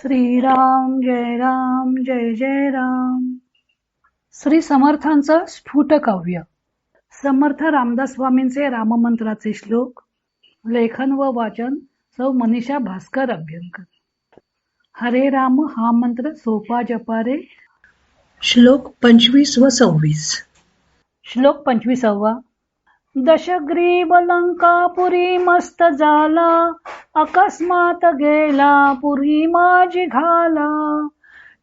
श्रीराम जय राम जय जय राम. श्री समर्थांचं स्फुट काव्य समर्थ रामदास स्वामींचे राममंत्राचे श्लोक लेखन व वाचन सौ मनीषा भास्कर अभ्यंकर. हरे राम हा मंत्र सोपा जपारे. श्लोक पंचवीस व सव्वीस. श्लोक पंचवीसावा. दशग्रीव लंकापुरी मस्त झाला अकस्मात गेला पुरी माझी घाला।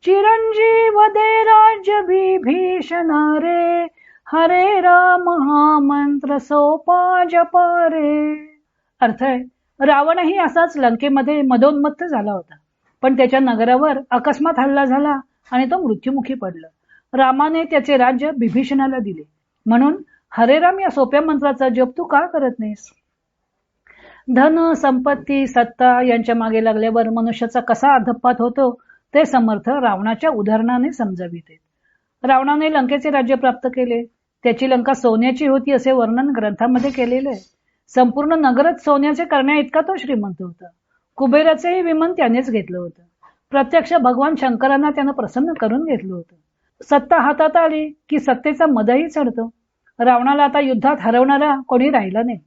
चिरंजीव दे राज्य विभीषण रे हरे राम हा मंत्र सोपा जपारे अर्थ आहे रावणही असाच लंकेमध्ये मदोन्मत्त झाला होता. पण त्याच्या नगरावर अकस्मात हल्ला झाला आणि तो मृत्युमुखी पडला. रामाने त्याचे राज्य बिभीषणाला दिले. म्हणून हरे राम या सोप्या मंत्राचा जप तू का करत नाहीस? धन संपत्ती सत्ता यांच्या मागे लागल्यावर मनुष्याचा कसा अधपात होतो ते समर्थ रावणाच्या उदाहरणाने समजाविते रावणाने लंकेचे राज्य प्राप्त केले. त्याची लंका सोन्याची होती असे वर्णन ग्रंथामध्ये केलेले आहे. संपूर्ण नगरच सोन्याचे करण्या इतका तो श्रीमंत होता. कुबेराचेही विमान त्यानेच घेतलं होतं. प्रत्यक्ष भगवान शंकरांना त्यानं प्रसन्न करून घेतलं होतं. सत्ता हातात आली की सत्तेचा मदही चढतो. रावणाला आता युद्धात हरवणारा कोणी राहिला नाही.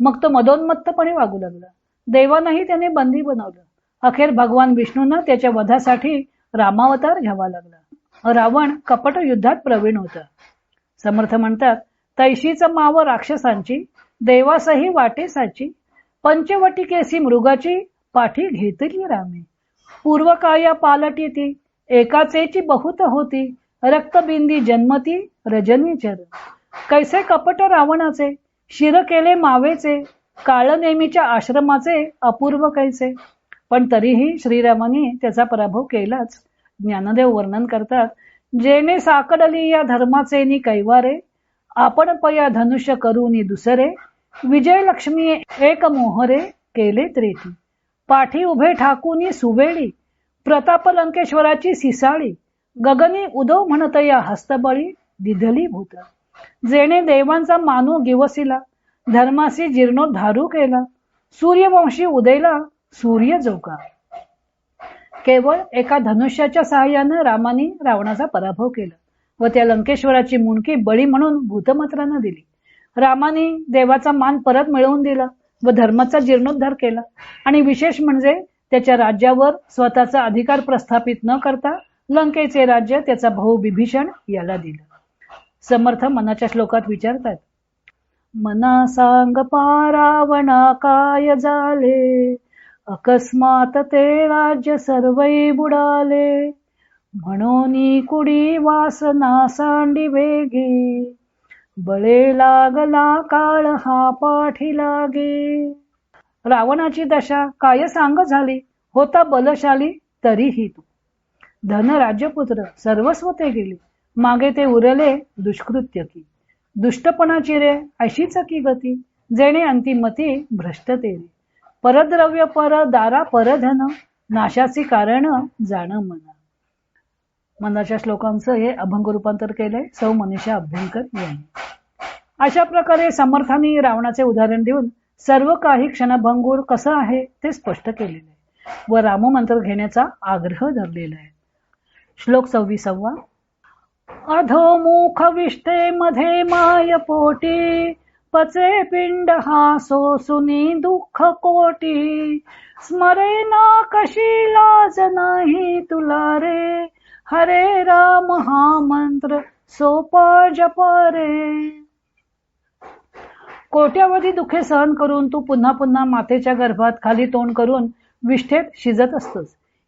मग तो मदोन्मत्तपणे वागू लागला. देवानंही त्याने बंदी बनवलं. अखेर भगवान विष्णूंना त्याच्या वधासाठी रामावतार घ्यावा लागला. रावण कपट युद्धात प्रवीण होता. समर्थ म्हणतात तैशीच माव राक्षसांची देवासही वाटेसाची पंचवटिकेसी मृगाची पाठी घेतली रामे. पूर्वकाया पालटी ती एकाचेची बहुत होती रक्तबिंदी जन्मती रजनीचर. कैसे कपट रावणाचे शिर केले मावेचे काळ नेहमीच्या आश्रमाचे अपूर्व कैसे? पण तरीही श्रीरामाने त्याचा पराभव केलाच. ज्ञानदेव वर्णन करतात जेने साकडली या धर्माचे नि कैवारे आपण पया धनुष्य करूनी दुसरे विजय लक्ष्मी एक मोहरे केले त्रेती पाठी उभे ठाकूनी सुवेळी प्रताप लंकेश्वराची सिसाळी गगनी उदव म्हणत या हस्तबळी दिधली भूत. जेणे देवांचा मानू गिवसिला धर्माशी जीर्णोद्धारू केला सूर्यवंशी उदयला सूर्य जोका केवळ एका धनुष्याच्या सहाय्यानं रामाने रावणाचा पराभव केला व त्या लंकेश्वराची मुंडकी बळी म्हणून भूतमत्रानं दिली. रामाने देवाचा मान परत मिळवून दिला व धर्माचा जीर्णोद्धार केला आणि विशेष म्हणजे त्याच्या राज्यावर स्वतःचा अधिकार प्रस्थापित न करता लंकेचे राज्य त्याचा भाऊ बिभीषण याला दिलं. समर्थ मनाच्या श्लोकात विचारतात. मना सांग पारावणा काय झाले? अकस्मात ते राज्य सर्वै बुडाले. म्हणून कुडी वासना सांडी वेगी. बळे लागला काळ हा पाठी लागे. रावणाची दशा काय सांग झाली? होता बलशाली तरीही तू. धन राजपुत्र सर्वस्व ते गेले. मागे ते उरले दुष्कृत्य की. दुष्टपणाची रे अशीच की गती. जेणे अंतिमती भ्रष्टते रे. परद्रव्य पर दारा परधन नाशाची कारण जाण मना. मनाच्या श्लोकांचं हे अभंग रूपांतर केलंय सौ मनीषा अभ्यंकर यांनी. अशा प्रकारे समर्थांनी रावणाचे उदाहरण देऊन सर्व काही क्षणभंगूर कसं आहे ते स्पष्ट केलेले. आहे व राममंत्र घेण्याचा आग्रह धरलेला आहे. श्लोक सव्वीसावा. अधोमुख विष्ठे मध्ये माय पोटी पचे पिंड हा सोसुनी दुःख कोटी. स्मरे ना कशी लाज नाही तुला रे हरे राम हा मंत्र सोपा जपरे कोट्यावधी दुखे सहन करून तू पुन्हा पुन्हा मातेच्या गर्भात खाली तोंड करून विष्ठेत शिजत असतोस.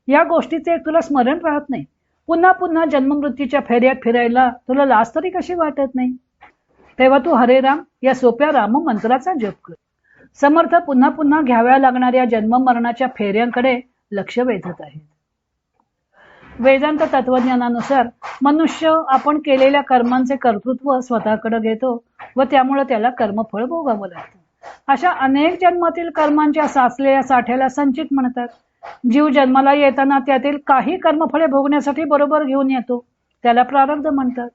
या गोष्टीचे तुला स्मरण राहत नाही. पुन्हा पुन्हा जन्ममृत्यूच्या फेऱ्यात फिरायला तुला लाज तरी कशी वाटत नाही? तेव्हा तू हरे राम या सोप्या राम मंत्राचा जप कर. समर्थ पुन्हा पुन्हा घ्याव्या लागणाऱ्या जन्म मरणाच्या फेऱ्यांकडे लक्ष वेधत आहेत वेदांत तत्वज्ञानानुसार मनुष्य आपण केलेल्या कर्मांचे कर्तृत्व स्वतःकडे घेतो व त्यामुळे त्याला कर्मफळ भोगावं लागतं. अशा अनेक जन्मातील कर्मांच्या साचलेल्या साठ्याला संचित म्हणतात. जीव जन्माला येताना त्यातील काही कर्मफळे भोगण्यासाठी बरोबर घेऊन येतो. त्याला प्रारब्ध म्हणतात.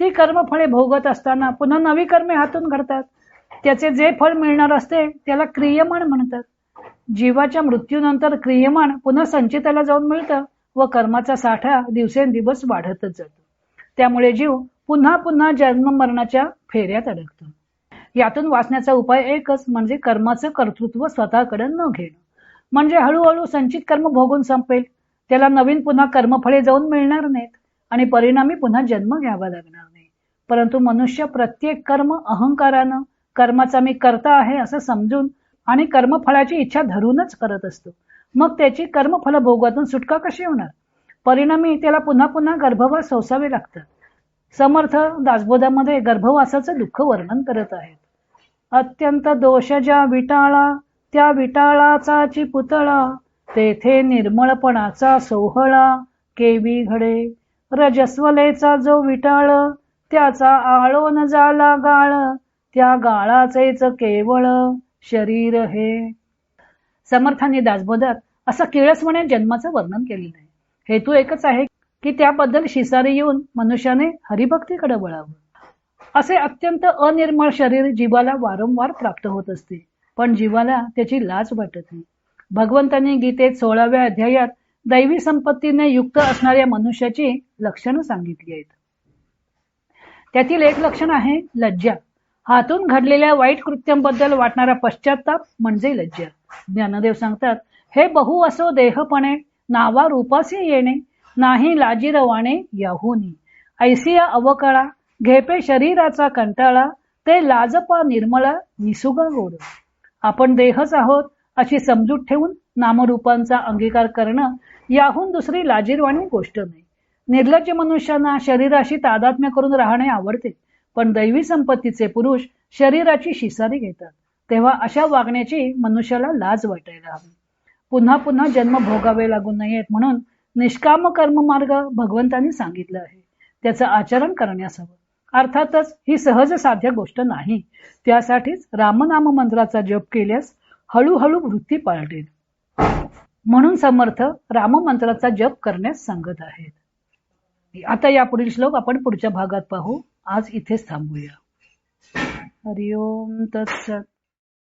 ती कर्मफळे भोगत असताना पुन्हा नवी कर्मे हातून घडतात. त्याचे जे फळ मिळणार असते त्याला क्रियमाण म्हणतात. जीवाच्या मृत्यूनंतर क्रियमान पुन्हा संचिताला जाऊन मिळतं व कर्माचा साठा दिवसेंदिवस वाढतच जातो. त्यामुळे जीव पुन्हा पुन्हा जन्म मरणाच्या फेऱ्यात अडकतो. यातून वाचण्याचा उपाय एकच म्हणजे कर्माचं कर्तृत्व स्वतःकडे न घेणं. म्हणजे हळूहळू संचित कर्म भोगून संपेल. त्याला नवीन पुन्हा कर्मफळे जाऊन मिळणार नाहीत आणि परिणामी पुन्हा जन्म घ्यावा लागणार नाही. परंतु मनुष्य प्रत्येक कर्म अहंकारानं कर्माचा मी करता आहे असं समजून आणि कर्मफळाची इच्छा धरूनच करत असतो. मग त्याची कर्मफल भोगातून सुटका कशी होणार? परिणामी त्याला पुन्हा पुन्हा गर्भवास सोसावे लागतात. समर्थ दासबोधामध्ये गर्भवासाचं दुःख वर्णन करत आहेत. अत्यंत दोषजा विटाळा त्या विटाळाचाची पुतळा तेथे निर्मळपणाचा सोहळा केवी घडे. रजस्वलेचा जो विटाळ त्याचा आळोन झाला गाळ त्या गाळाचेच केवळ शरीर हे. समर्थांनी दासबोधात असं किळसपणे जन्माचं वर्णन केलेलं आहे. हेतू एकच आहे की त्याबद्दल शिसारी येऊन मनुष्याने हरिभक्तीकडे वळावं. असे अत्यंत अनिर्मळ शरीर जीवाला वारंवार प्राप्त होत असते. पण जीवाला त्याची लाज वाटत नाही. भगवंतांनी गीतेत सोळाव्या अध्यायात दैवी संपत्तीने युक्त असणाऱ्या मनुष्याची लक्षणं सांगितली आहेत. त्यातील एक लक्षण आहे लज्जा. हातून घडलेल्या वाईट कृत्यांबद्दल वाटणारा पश्चाताप म्हणजे लज्जा. ज्ञानदेव सांगतात हे बहु असो देहपणे नावा रूपासी येणे नाही लाजीरवाणे याहूनी. ऐसिया अवकळा घेपे शरीराचा कंटाळा ते लाजपा निर्मळा निसुगा गोड. आपण देहच आहोत अशी समजूत ठेवून नामरूपांचा अंगीकार करणं याहून दुसरी लाजीरवाणी गोष्ट नाही. निर्लज्ज मनुष्यांना शरीराशी तादात्म्य करून राहणे आवडते पण दैवी संपत्तीचे पुरुष शरीराची शिसारी घेतात. तेव्हा अशा वागण्याची मनुष्याला लाज वाटायला हवी. पुन्हा पुन्हा जन्म भोगावे लागू नयेत म्हणून निष्काम कर्म मार्ग भगवंतांनी सांगितलं आहे. त्याचं आचरण करण्यास हवं. अर्थातच ही सहज साध्य गोष्ट नाही. त्यासाठीच रामनाम मंत्राचा जप केल्यास हळूहळू वृत्ती पाळटेल म्हणून समर्थ राम मंत्राचा जप करण्यास सांगत आहेत. आता या पुढील श्लोक आपण पुढच्या भागात पाहू. आज इथेच थांबूया. हरिओम तत्सत